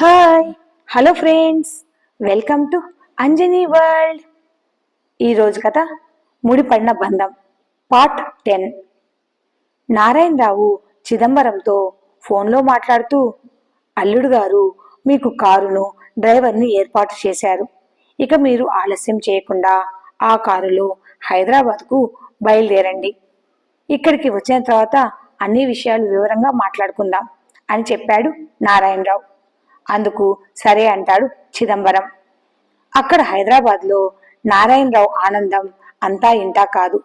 Hi hello friends welcome to Anjani world ఈరోజు కథ ముడిపడిన బంధం. పార్ట్ టెన్ నారాయణరావు చిదంబరంతో ఫోన్లో మాట్లాడుతూ అల్లుడు గారు మీకు కారును డ్రైవర్ని ఏర్పాటు చేశారు. ఇక మీరు ఆలస్యం చేయకుండా ఆ కారులో హైదరాబాద్కు బయలుదేరండి. ఇక్కడికి వచ్చిన తర్వాత అన్ని విషయాలు వివరంగా మాట్లాడుకుందాం అని చెప్పాడు నారాయణరావు అందుకు సరే అంటాడు చిదంబరం. అక్కడ హైదరాబాద్లో నారాయణరావు ఆనందం అంతా ఇంటా కాదు.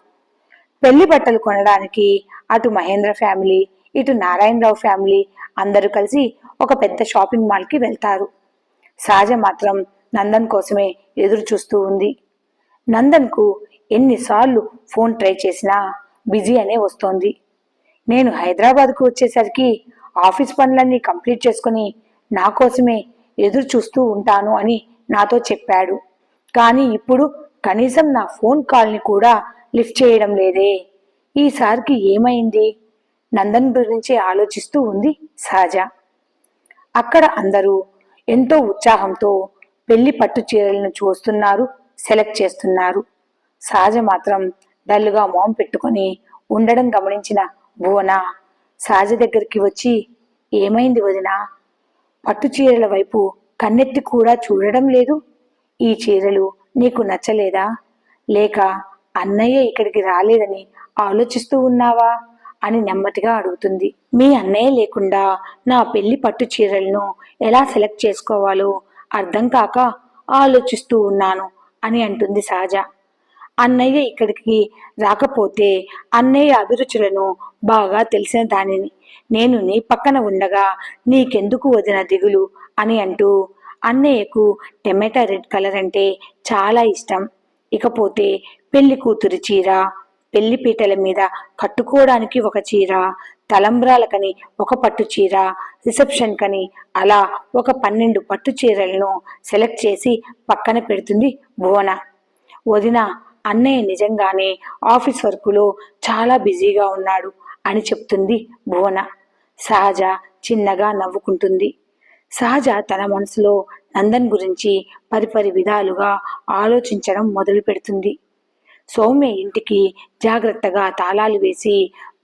పెళ్ళి బట్టలు కొనడానికి అటు మహేంద్ర ఫ్యామిలీ ఇటు నారాయణరావు ఫ్యామిలీ అందరూ కలిసి ఒక పెద్ద షాపింగ్ మాల్కి వెళ్తారు. సహజ మాత్రం నందన్ కోసమే ఎదురు చూస్తూ ఉంది. నందన్కు ఎన్నిసార్లు ఫోన్ ట్రై చేసినా బిజీ అనే వస్తోంది. నేను హైదరాబాద్కు వచ్చేసరికి ఆఫీస్ పనులన్నీ కంప్లీట్ చేసుకుని నా కోసమే ఎదురు చూస్తూ ఉంటాను అని నాతో చెప్పాడు. కానీ ఇప్పుడు కనీసం నా ఫోన్ కాల్ని కూడా లిఫ్ట్ చేయడం లేదే. ఈసారికి ఏమైంది? నందన్ గురించి ఆలోచిస్తూ ఉంది సహజ. అక్కడ అందరూ ఎంతో ఉత్సాహంతో పెళ్ళి పట్టు చీరలను చూస్తున్నారు సెలెక్ట్ చేస్తున్నారు. సహజ మాత్రం డల్గా మొహం పెట్టుకొని ఉండడం గమనించిన భువన సహజ దగ్గరికి వచ్చి ఏమైంది వదినా? పట్టు చీరల వైపు కన్నెత్తి కూడా చూడడం లేదు. ఈ చీరలు నీకు నచ్చలేదా? లేక అన్నయ్య ఇక్కడికి రాలేదని ఆలోచిస్తూ ఉన్నావా? అని నెమ్మదిగా అడుగుతుంది. మీ అన్నయ్య లేకుండా నా పెళ్ళి పట్టు చీరలను ఎలా సెలెక్ట్ చేసుకోవాలో అర్థం కాక ఆలోచిస్తూ ఉన్నాను అని అంటుంది సహజ. అన్నయ్య ఇక్కడికి రాకపోతే అన్నయ్య అభిరుచులను బాగా తెలిసిన దానిని నేను నీ పక్కన ఉండగా నీకెందుకు వదిన దిగులు? అని అంటూ అన్నయ్యకు టమాటా రెడ్ కలర్ అంటే చాలా ఇష్టం. ఇకపోతే పెళ్ళి కూతురు చీర పెళ్ళి పీటల మీద కట్టుకోవడానికి ఒక చీర తలంబ్రాలకని ఒక పట్టు చీర రిసెప్షన్ కని అలా ఒక పన్నెండు పట్టు చీరలను సెలెక్ట్ చేసి పక్కన పెడుతుంది భువన. వదిన అన్నయ్య నిజంగానే ఆఫీస్ వర్కులో చాలా బిజీగా ఉన్నాడు. అని చెప్తుంది భువన. సహజ చిన్నగా నవ్వుకుంటుంది. సహజ తన మనసులో నందన్ గురించి పరిపరి విధాలుగా ఆలోచించడం మొదలు పెడుతుంది సౌమ్య ఇంటికి జాగ్రత్తగా తాళాలు వేసి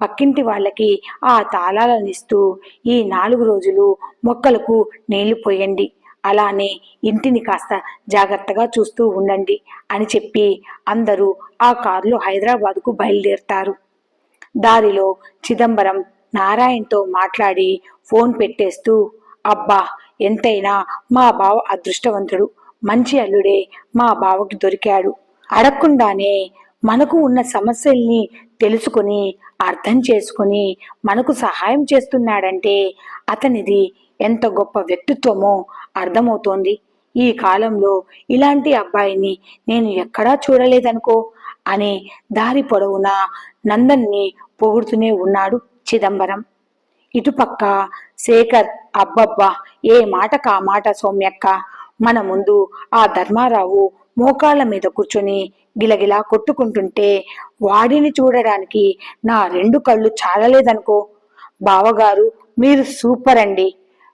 పక్కింటి వాళ్ళకి ఆ తాళాలను ఇస్తూ ఈ నాలుగు రోజులు మొక్కలకు నీళ్ళు పోయండి. అలానే ఇంటిని కాస్త జాగ్రత్తగా చూస్తూ ఉండండి అని చెప్పి అందరూ ఆ కారులో హైదరాబాద్కు బయలుదేరతారు. దారిలో చిదంబరం నారాయణతో మాట్లాడి ఫోన్ పెట్టేస్తూ అబ్బా ఎంతైనా మా బావ అదృష్టవంతుడు. మంచి అల్లుడే మా బావకి దొరికాడు. అడగకుండానే మనకు ఉన్న సమస్యల్ని తెలుసుకొని అర్థం చేసుకొని మనకు సహాయం చేస్తున్నాడంటే అతనిది ఎంత గొప్ప వ్యక్తిత్వమో అర్థమవుతోంది. ఈ కాలంలో ఇలాంటి అబ్బాయిని నేను ఎక్కడా చూడలేదనుకో అనే దారి పొడవునా నందన్ని పొగుడుతూనే ఉన్నాడు చిదంబరం. ఇటుపక్క శేఖర్ అబ్బబ్బా ఏ మాట కా మాట సౌమ్యక్క? మన ముందు ఆ ధర్మారావు మోకాళ్ళ మీద కూర్చొని గిలగిలా కొట్టుకుంటుంటే వాడిని చూడడానికి నా రెండు కళ్ళు చాలలేదనుకో. బావగారు మీరు సూపర్ అండి.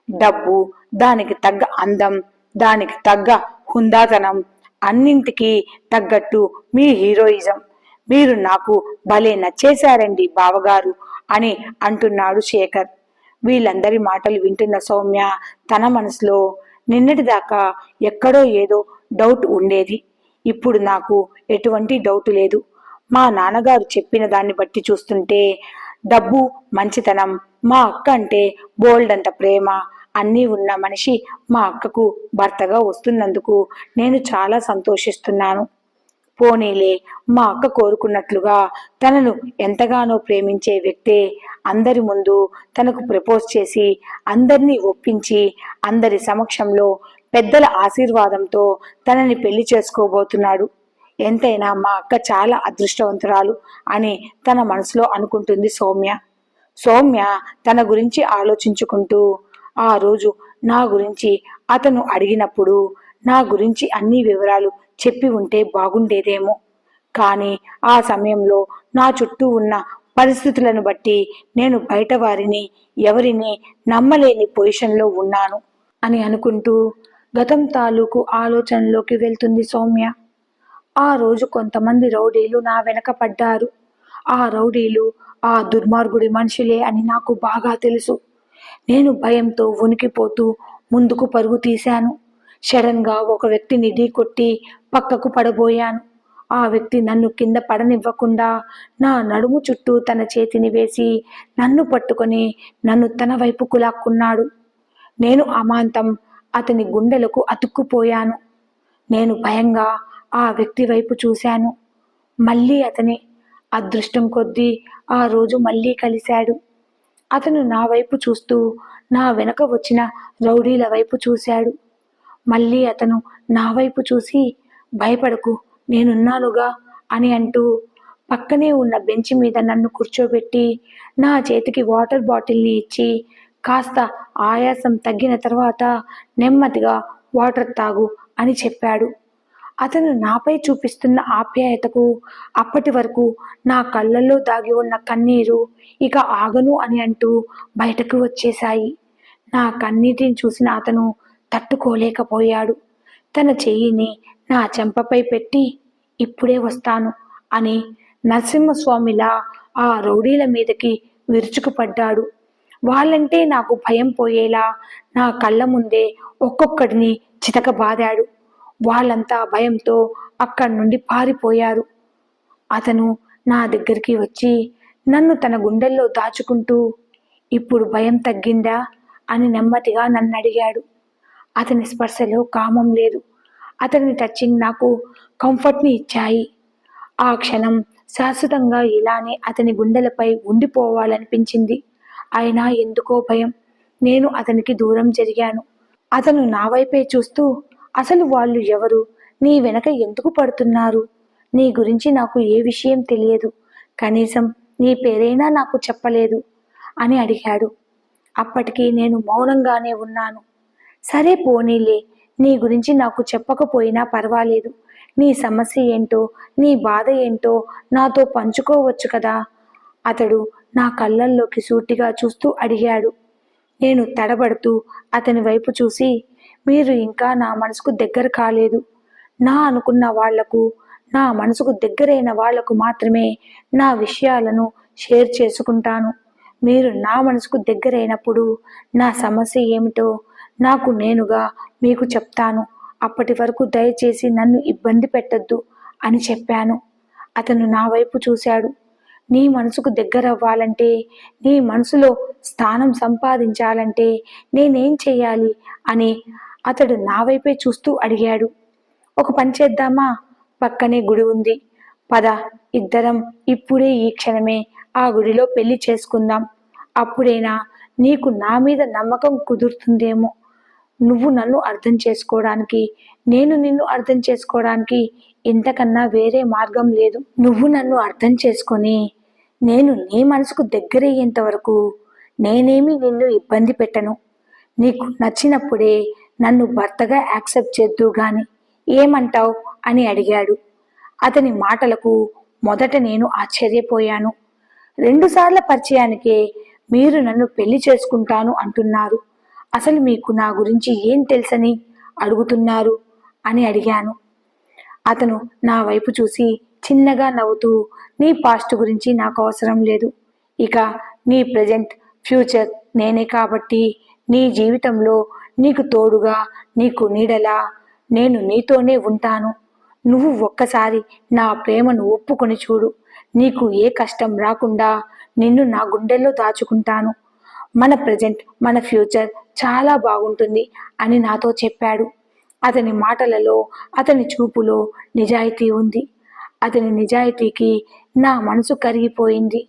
డబ్బు దానికి తగ్గ అందం దానికి తగ్గ హుందాతనం. అన్నింటికి తగ్గట్టు మీ హీరోయిజం. మీరు నాకు భలే నచ్చేశారండి బావగారు అని అంటున్నాడు శేఖర్. వీళ్ళందరి మాటలు వింటున్న సౌమ్య తన మనసులో నిన్నటిదాకా ఎక్కడో ఏదో డౌట్ ఉండేది. ఇప్పుడు నాకు ఎటువంటి డౌట్ లేదు. మా నాన్నగారు చెప్పిన దాన్ని బట్టి చూస్తుంటే డబ్బు మంచితనం మా అక్క అంటే బోల్డ్ అంత ప్రేమ అన్నీ ఉన్న మనిషి మా అక్కకు భర్తగా వస్తున్నందుకు నేను చాలా సంతోషిస్తున్నాను. పోనీలే మా అక్క కోరుకున్నట్లుగా తనను ఎంతగానో ప్రేమించే వ్యక్తే అందరి ముందు తనకు ప్రపోజ్ చేసి అందరినీ ఒప్పించి అందరి సమక్షంలో పెద్దల ఆశీర్వాదంతో తనని పెళ్ళి చేసుకోబోతున్నాడు. ఎంతైనా మా అక్క చాలా అదృష్టవంతురాలు అని తన మనసులో అనుకుంటుంది సౌమ్య. సౌమ్య తన గురించి ఆలోచించుకుంటూ ఆ రోజు నా గురించి అతను అడిగినప్పుడు నా గురించి అన్ని వివరాలు చెప్పి ఉంటే బాగుండేదేమో. కానీ ఆ సమయంలో నా చుట్టూ ఉన్న పరిస్థితులను బట్టి నేను బయట వారిని ఎవరిని నమ్మలేని పొజిషన్లో ఉన్నాను అని అనుకుంటూ గతం తాలూకు ఆలోచనలోకి వెళ్తుంది సౌమ్య. ఆ రోజు కొంతమంది రౌడీలు నా వెనక పడ్డారు. ఆ రౌడీలు ఆ దుర్మార్గుడి మనుషులే అని నాకు బాగా తెలుసు. నేను భయంతో వణికిపోతూ ముందుకు పరుగు తీశాను. సడన్గా ఒక వ్యక్తిని ఢీకొట్టి పక్కకు పడబోయాను. ఆ వ్యక్తి నన్ను కింద పడనివ్వకుండా నా నడుము చుట్టూ తన చేతిని వేసి నన్ను పట్టుకొని నన్ను తన వైపుకు లాక్కున్నాడు. నేను అమాంతం అతని గుండెలకు అతుక్కుపోయాను. నేను భయంగా ఆ వ్యక్తి వైపు చూశాను. మళ్ళీ అతని అదృష్టం కొద్దీ ఆ రోజు మళ్ళీ కలిశాడు. అతను నా వైపు చూస్తూ నా వెనక వచ్చిన రౌడీల వైపు చూశాడు. మళ్ళీ అతను నా వైపు చూసి భయపడకు నేనున్నానుగా అని అంటూ పక్కనే ఉన్న బెంచ్ మీద నన్ను కూర్చోబెట్టి నా చేతికి వాటర్ బాటిల్ని ఇచ్చి కాస్త ఆయాసం తగ్గిన తర్వాత నెమ్మదిగా వాటర్ తాగు అని చెప్పాడు. అతను నాపై చూపిస్తున్న ఆప్యాయతకు అప్పటి వరకు నా కళ్ళల్లో దాగి ఉన్న కన్నీరు ఇక ఆగను అని అంటూ బయటకు వచ్చేశాయి. నా కన్నీటిని చూసిన అతను తట్టుకోలేకపోయాడు. తన చెయ్యిని నా చెంపపై పెట్టి ఇప్పుడే వస్తాను అని నరసింహస్వామిలా ఆ రౌడీల మీదకి విరుచుకుపడ్డాడు. వాళ్ళంటే నాకు భయం పోయేలా నా కళ్ళ ముందే ఒక్కొక్కడిని చితకబాదాడు. వాళ్ళంతా భయంతో అక్కడి నుండి పారిపోయారు. అతను నా దగ్గరికి వచ్చి నన్ను తన గుండెల్లో దాచుకుంటూ ఇప్పుడు భయం తగ్గిందా? అని నెమ్మదిగా నన్ను అడిగాడు. అతని స్పర్శలో కామం లేదు. అతని టచింగ్ నాకు కంఫర్ట్ని ఇచ్చాయి. ఆ క్షణం శాశ్వతంగా ఇలానే అతని గుండెలపై ఉండిపోవాలనిపించింది. అయినా ఎందుకో భయం. నేను అతనికి దూరం జరిగాను. అతను నా వైపే చూస్తూ అసలు వాళ్ళు ఎవరు? నీ వెనక ఎందుకు పడుతున్నారు? నీ గురించి నాకు ఏ విషయం తెలియదు. కనీసం నీ పేరైనా నాకు చెప్పలేదు అని అడిగాడు. అప్పటికి నేను మౌనంగానే ఉన్నాను. సరే పోనీలే నీ గురించి నాకు చెప్పకపోయినా పర్వాలేదు. నీ సమస్య ఏంటో నీ బాధ ఏంటో నాతో పంచుకోవచ్చు కదా? అతడు నా కళ్ళల్లోకి సూటిగా చూస్తూ అడిగాడు. నేను తడబడుతూ అతని వైపు చూసి మీరు ఇంకా నా మనసుకు దగ్గర కాలేదు. నా అనుకున్న వాళ్ళకు నా మనసుకు దగ్గరైన వాళ్ళకు మాత్రమే నా విషయాలను షేర్ చేసుకుంటాను. మీరు నా మనసుకు దగ్గరైనప్పుడు నా సమస్య ఏమిటో నాకు నేనుగా మీకు చెప్తాను. అప్పటి వరకు దయచేసి నన్ను ఇబ్బంది పెట్టద్దు అని చెప్పాను. అతను నా వైపు చూశాడు. నీ మనసుకు దగ్గర అవ్వాలంటే నీ మనసులో స్థానం సంపాదించాలంటే నేనేం చేయాలి? అని అతడు నా వైపే చూస్తూ అడిగాడు. ఒక పని చేద్దామా? పక్కనే గుడి ఉంది. పద ఇద్దరం ఇప్పుడే ఈ క్షణమే ఆ గుడిలో పెళ్ళి చేసుకుందాం. అప్పుడైనా నీకు నా మీద నమ్మకం కుదురుతుందేమో? నువ్వు నన్ను అర్థం చేసుకోవడానికి నేను నిన్ను అర్థం చేసుకోవడానికి ఇంతకన్నా వేరే మార్గం లేదు. నువ్వు నన్ను అర్థం చేసుకొని నేను నీ మనసుకు దగ్గరయ్యేంత వరకు నేనేమి నిన్ను ఇబ్బంది పెట్టను. నీకు నచ్చినప్పుడే నన్ను భర్తగా యాక్సెప్ట్ చేద్దు గాని ఏమంటావు? అని అడిగాడు. అతని మాటలకు మొదట నేను ఆశ్చర్యపోయాను. రెండుసార్ల పరిచయానికే మీరు నన్ను పెళ్ళి చేసుకుంటాను అంటున్నారు. అసలు మీకు నా గురించి ఏం తెలుసని అడుగుతున్నారు అని అడిగాను. అతను నా వైపు చూసి చిన్నగా నవ్వుతూ నీ పాస్ట్ గురించి నాకు అవసరం లేదు. ఇక నీ ప్రజెంట్ ఫ్యూచర్ నేనే కాబట్టి నీ జీవితంలో నీకు తోడుగా నీకు నీడలా నేను నీతోనే ఉంటాను. నువ్వు ఒక్కసారి నా ప్రేమను ఒప్పుకొని చూడు. నీకు ఏ కష్టం రాకుండా నిన్ను నా గుండెల్లో దాచుకుంటాను. మన ప్రజెంట్ మన ఫ్యూచర్ చాలా బాగుంటుంది అని నాతో చెప్పాడు. అతని మాటలలో అతని చూపులో నిజాయితీ ఉంది. అతని నిజాయితీకి నా మనసు కరిగిపోయింది.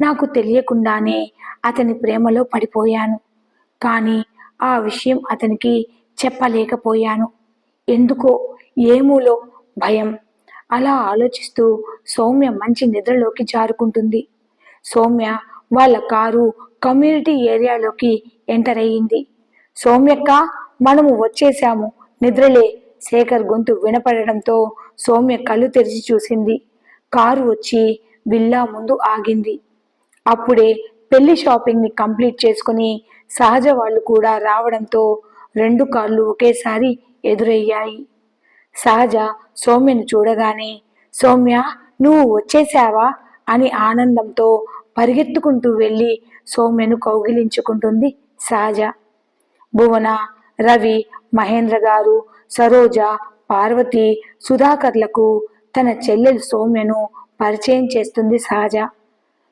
నాకు తెలియకుండానే అతని ప్రేమలో పడిపోయాను. కానీ ఆ విషయం అతనికి చెప్పలేకపోయాను. ఎందుకో ఏమూలో భయం. అలా ఆలోచిస్తూ సౌమ్య మంచి నిద్రలోకి జారుకుంటుంది. సౌమ్య వాళ్ళ కారు కమ్యూనిటీ ఏరియాలోకి ఎంటర్ అయ్యింది. సౌమ్యక్క మనము వచ్చేసాము. నిద్రలే. శేఖర్ గొంతు వినపడడంతో సౌమ్య కళ్ళు తెరిచి చూసింది. కారు వచ్చి బిల్లా ముందు ఆగింది. అప్పుడే పెళ్ళి షాపింగ్ని కంప్లీట్ చేసుకుని సహజ వాళ్ళు కూడా రావడంతో రెండు కాళ్ళు ఒకేసారి ఎదురయ్యాయి. సహజ సౌమ్యను చూడగానే సౌమ్య నువ్వు వచ్చేసావా? అని ఆనందంతో పరిగెత్తుకుంటూ వెళ్ళి సౌమ్యను కౌగిలించుకుంటుంది సహజ. భువన రవి మహేంద్ర గారు సరోజ పార్వతి సుధాకర్లకు తన చెల్లెలు సౌమ్యను పరిచయం చేస్తుంది సహజ.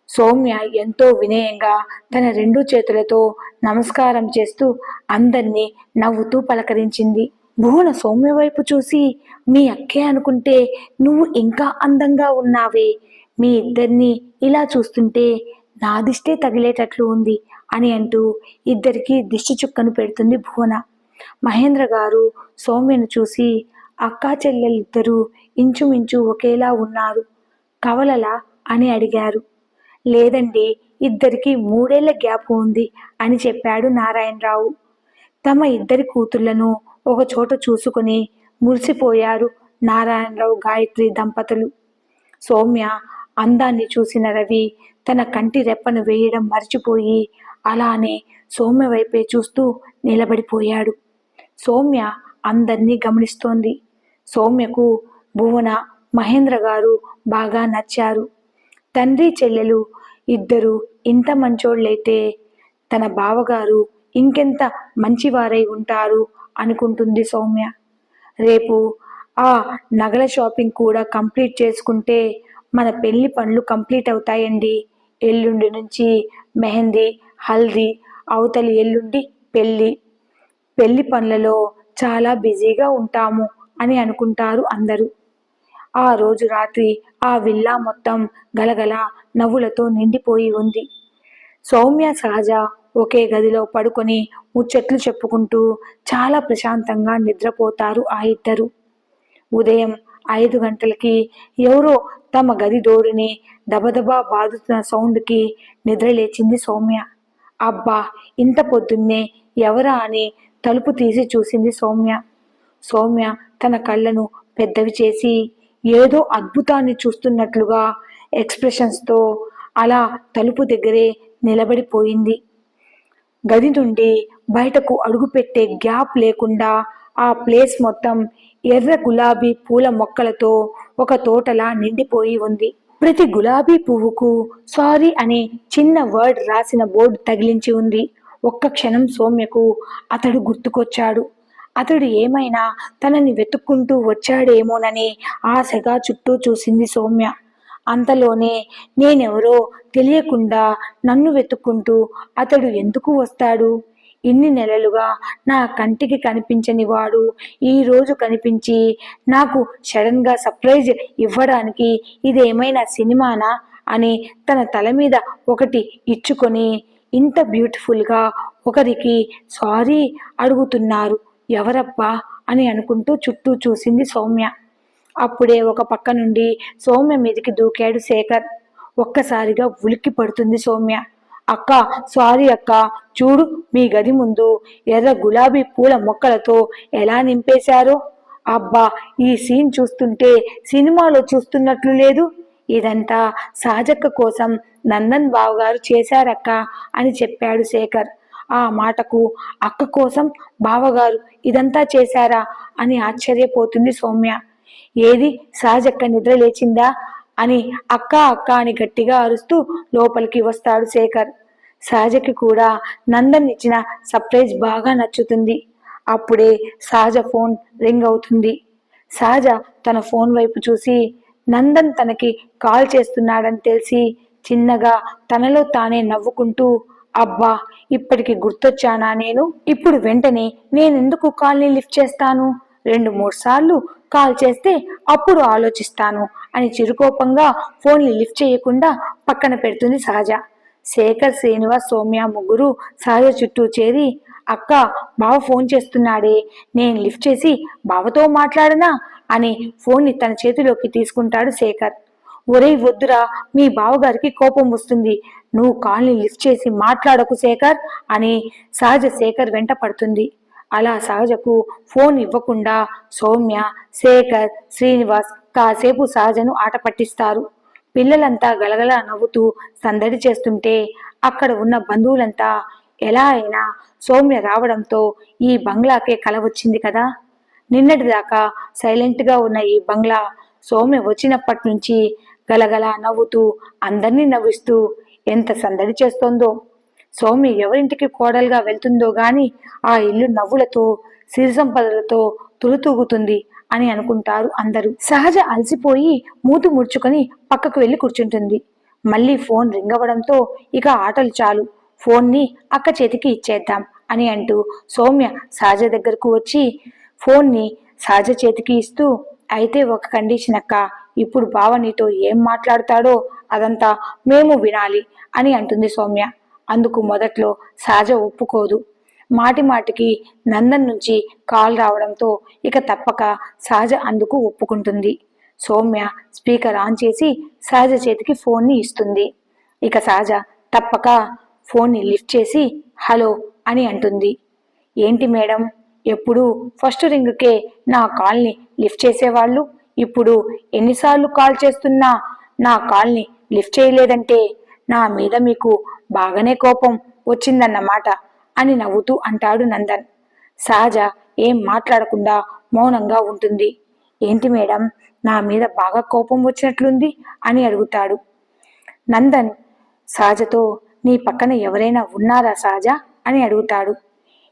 సౌమ్య ఎంతో వినయంగా తన రెండు చేతులతో నమస్కారం చేస్తూ అందరినీ నవ్వుతూ పలకరించింది. భువన సౌమ్య వైపు చూసి మీ అక్కే అనుకుంటే నువ్వు ఇంకా అందంగా ఉన్నావే. మీ ఇద్దరిని ఇలా చూస్తుంటే నా దిష్టే తగిలేటట్లు ఉంది అని అంటూ ఇద్దరికి దిష్టి చుక్కను పెడుతుంది భువన. మహేంద్ర గారు సౌమ్యను చూసి అక్కా చెల్లెలిద్దరూ ఇంచుమించు ఒకేలా ఉన్నారు. కవలలా? అని అడిగారు. లేదండి ఇద్దరికి మూడేళ్ళ గ్యాప్ ఉంది అని చెప్పాడు నారాయణరావు. తమ ఇద్దరి కూతుళ్ళను ఒక చోట చూసుకుని మురిసిపోయారు నారాయణరావు గాయత్రి దంపతులు. సౌమ్య అందాన్ని చూసిన రవి తన కంటి రెప్పను వేయడం మర్చిపోయి అలానే సౌమ్య వైపే చూస్తూ నిలబడిపోయాడు. సౌమ్య అందరినీ గమనిస్తోంది. సౌమ్యకు భువన మహేంద్ర గారు బాగా నచ్చారు. తండ్రి చెల్లెలు ఇద్దరు ఇంత మంచోళ్ళైతే తన బావగారు ఇంకెంత మంచివారై ఉంటారు అనుకుంటుంది సౌమ్య. రేపు ఆ నగల షాపింగ్ కూడా కంప్లీట్ చేసుకుంటే మన పెళ్ళి పనులు కంప్లీట్ అవుతాయండి. ఎల్లుండి నుంచి మెహందీ హల్దీ అవతలి ఎల్లుండి పెళ్ళి. పెళ్ళి పనులలో చాలా బిజీగా ఉంటాము అని అనుకుంటారు అందరూ. ఆ రోజు రాత్రి ఆ విల్లా మొత్తం గలగల నవ్వులతో నిండిపోయి ఉంది. సౌమ్య సహజ ఒకే గదిలో పడుకొని ముచ్చట్లు చెప్పుకుంటూ చాలా ప్రశాంతంగా నిద్రపోతారు ఆ ఇద్దరు. ఉదయం ఐదు గంటలకి ఎవరో తమ గది డోరుని దబదబా బాదుతున్న సౌండ్కి నిద్రలేచింది సౌమ్య. అబ్బా ఇంత పొద్దున్నే ఎవరా అని తలుపు తీసి చూసింది సౌమ్య. సౌమ్య తన కళ్ళను పెద్దవి చేసి ఏదో అద్భుతాన్ని చూస్తున్నట్లుగా ఎక్స్ప్రెషన్స్తో అలా తలుపు దగ్గరే నిలబడిపోయింది. గది నుండి బయటకు అడుగుపెట్టే గ్యాప్ లేకుండా ఆ ప్లేస్ మొత్తం ఎర్ర గులాబీ పూల మొక్కలతో ఒక తోటలా నిండిపోయి ఉంది. ప్రతి గులాబీ పువ్వుకు సారీ అనే చిన్న వర్డ్ రాసిన బోర్డు తగిలించి ఉంది. ఒక్క క్షణం సౌమ్యకు అతడు గుర్తుకొచ్చాడు. అతడు ఏమైనా తనని వెతుక్కుంటూ వచ్చాడేమోనని ఆశగా చుట్టూ చూసింది సౌమ్య. అంతలోనే నేనెవరో తెలియకుండా నన్ను వెతుక్కుంటూ అతడు ఎందుకు వస్తాడు? ఇన్ని నెలలుగా నా కంటికి కనిపించని వాడు ఈరోజు కనిపించి నాకు సడన్గా సర్ప్రైజ్ ఇవ్వడానికి ఇదేమైనా సినిమానా అని తన తల మీద ఒకటి ఇచ్చుకొని ఇంత బ్యూటిఫుల్గా ఒకరికి సారీ అడుగుతున్నారు. ఎవరబ్బా అని అనుకుంటూ చుట్టూ చూసింది సౌమ్య. అప్పుడే ఒక పక్క నుండి సౌమ్య మీదకి దూకాడు శేఖర్. ఒక్కసారిగా ఉలిక్కి పడుతుంది సౌమ్య. అక్క సారీ అక్క చూడు మీ గది ముందు ఎర్ర గులాబీ పూల మొక్కలతో ఎలా నింపేశారో. అబ్బా ఈ సీన్ చూస్తుంటే సినిమాలో చూస్తున్నట్లు లేదు. ఇదంతా సహజక్క కోసం నందన్ బావ గారు చేశారక్క అని చెప్పాడు శేఖర్. ఆ మాటకు అక్క కోసం బావగారు ఇదంతా చేశారా అని ఆశ్చర్యపోతుంది సౌమ్య. ఏది సహజక్క నిద్ర లేచిందా అని అక్క అక్క అని గట్టిగా అరుస్తూ లోపలికి వస్తాడు శేఖర్. సహజకి కూడా నందన్ ఇచ్చిన సర్ప్రైజ్ బాగా నచ్చుతుంది. అప్పుడే సహజ ఫోన్ రింగ్ అవుతుంది. సహజ తన ఫోన్ వైపు చూసి నందన్ తనకి కాల్ చేస్తున్నాడని తెలిసి చిన్నగా తనలో తానే నవ్వుకుంటూ అబ్బా ఇప్పటికి గుర్తొచ్చానా నేను? ఇప్పుడు వెంటనే నేనెందుకు కాల్ని లిఫ్ట్ చేస్తాను? రెండు మూడు సార్లు కాల్ చేస్తే అప్పుడు ఆలోచిస్తాను అని చిరుకోపంగా ఫోన్ని లిఫ్ట్ చేయకుండా పక్కన పెడుతుంది సహజ. శేఖర్ శ్రీనివాస్ సౌమ్య ముగ్గురు సహజ చుట్టూ చేరి అక్క బావ ఫోన్ చేస్తున్నాడే నేను లిఫ్ట్ చేసి బావతో మాట్లాడనా? అని ఫోన్ని తన చేతిలోకి తీసుకుంటాడు శేఖర్. ఒరేయ్ వద్దురా మీ బావగారికి కోపం వస్తుంది. నువ్వు కాల్ని లిఫ్ట్ చేసి మాట్లాడకు శేఖర్ అని సహజ శేఖర్ వెంట పడుతుంది. అలా సహజకు ఫోన్ ఇవ్వకుండా సౌమ్య శేఖర్ శ్రీనివాస్ కాసేపు సహజను ఆట పట్టిస్తారు. పిల్లలంతా గలగల నవ్వుతూ సందడి చేస్తుంటే అక్కడ ఉన్న బంధువులంతా ఎలా అయినా సౌమ్య రావడంతో ఈ బంగ్లాకే కల వచ్చింది కదా? నిన్నటిదాకా సైలెంట్గా ఉన్న ఈ బంగ్లా సౌమ్య వచ్చినప్పటి నుంచి గలగల నవ్వుతూ అందరినీ నవ్విస్తూ ఎంత సందడి చేస్తోందో. సౌమ్య ఎవరింటికి కోడలుగా వెళ్తుందో గాని ఆ ఇల్లు నవ్వులతో సిరిసంపదలతో తులుతూగుతుంది అని అనుకుంటారు అందరూ. సహజ అలసిపోయి మూతు ముడుచుకొని పక్కకు వెళ్ళి కూర్చుంటుంది. మళ్ళీ ఫోన్ రింగ్ అవ్వడంతో ఇక ఆటలు చాలు. ఫోన్ని అక్క చేతికి ఇచ్చేద్దాం అని అంటూ సౌమ్య సహజ దగ్గరకు వచ్చి ఫోన్ని సహజ చేతికి ఇస్తూ అయితే ఒక కండిషన్ అక్క ఇప్పుడు బావ నీతో ఏం మాట్లాడతాడో అదంతా మేము వినాలి అని అంటుంది సౌమ్య. అందుకు మొదట్లో సహజ ఒప్పుకోదు. మాటి మాటికి నందన్ నుంచి కాల్ రావడంతో ఇక తప్పక సహజ అందుకు ఒప్పుకుంటుంది. సౌమ్య స్పీకర్ ఆన్ చేసి సహజ చేతికి ఫోన్ని ఇస్తుంది. ఇక సహజ తప్పక ఫోన్ని లిఫ్ట్ చేసి హలో అని అంటుంది. ఏంటి మేడం ఎప్పుడు ఫస్ట్ రింగ్కే నా కాల్ని లిఫ్ట్ చేసేవాళ్ళు? ఇప్పుడు ఎన్నిసార్లు కాల్ చేస్తున్నా నా కాల్ని లిఫ్ట్ చేయలేదంటే నా మీద మీకు బాగానే కోపం వచ్చిందన్నమాట అని నవ్వుతూ అంటాడు నందన్. సహజ ఏం మాట్లాడకుండా మౌనంగా ఉంటుంది. ఏంటి మేడం నా మీద బాగా కోపం వచ్చినట్లుంది అని అడుగుతాడు. నందన్ సహజతో నీ పక్కన ఎవరైనా ఉన్నారా సహజ అని అడుగుతాడు.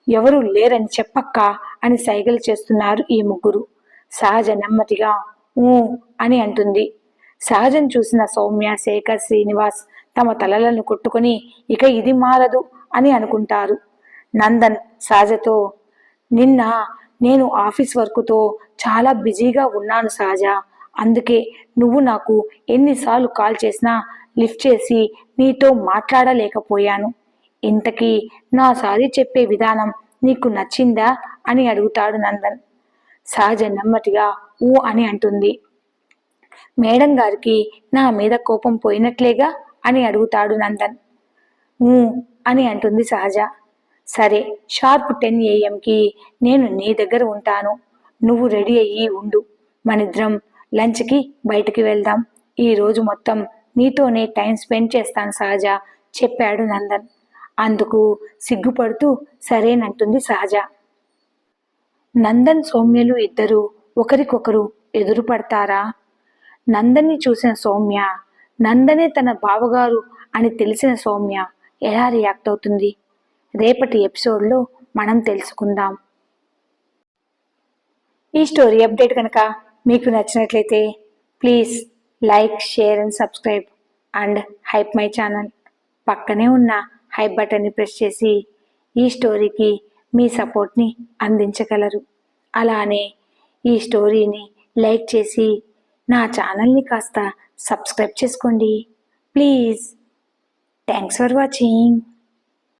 ఎవరు లేరని చెప్పక్క అని సైగలు చేస్తున్నారు ఈ ముగ్గురు. సహజ నెమ్మదిగా ఊ అని అంటుంది. సహజం చూసిన సౌమ్య శేఖర్ శ్రీనివాస్ తమ తలలను కొట్టుకొని ఇక ఇది మారదు అని అనుకుంటారు. నందన్ సహజతో నిన్న నేను ఆఫీస్ వర్క్తో చాలా బిజీగా ఉన్నాను సహజ. అందుకే నువ్వు నాకు ఎన్నిసార్లు కాల్ చేసినా లిఫ్ట్ చేసి నీతో మాట్లాడలేకపోయాను. ఇంతకీ నా సారీ చెప్పే విధానం నీకు నచ్చిందా? అని అడుగుతాడు నందన్. సహజ నెమ్మదిగా ఊ అని అంటుంది. మేడం గారికి నా మీద కోపం పోయినట్లేగా అని అడుగుతాడు నందన్. అని అంటుంది సహజ. సరే షార్ప్ టెన్ ఏఎంకి నేను నీ దగ్గర ఉంటాను. నువ్వు రెడీ అయ్యి ఉండు. మనిద్దరం లంచ్కి బయటికి వెళ్దాం. ఈ రోజు మొత్తం నీతోనే టైం స్పెండ్ చేస్తాను సహజ చెప్పాడు నందన్. అందుకు సిగ్గుపడుతూ సరేనంటుంది సహజ. నందన్ సౌమ్యలు ఇద్దరు ఒకరికొకరు ఎదురు నందని చూసిన సౌమ్య నందనే తన బావగారు అని తెలిసిన సౌమ్య ఎలా రియాక్ట్ అవుతుంది? రేపటి ఎపిసోడ్లో మనం తెలుసుకుందాం. ఈ స్టోరీ అప్డేట్ కనుక మీకు నచ్చినట్లయితే please like share and subscribe and hype my channel. పక్కనే ఉన్న హైప్ బటన్ని ప్రెస్ చేసి ఈ స్టోరీకి మీ సపోర్ట్ని అందించగలరు. అలానే ఈ స్టోరీని లైక్ చేసి నా ఛానల్ని కాస్త సబ్స్క్రైబ్ చేసుకోండి. ప్లీజ్. Thanks for watching.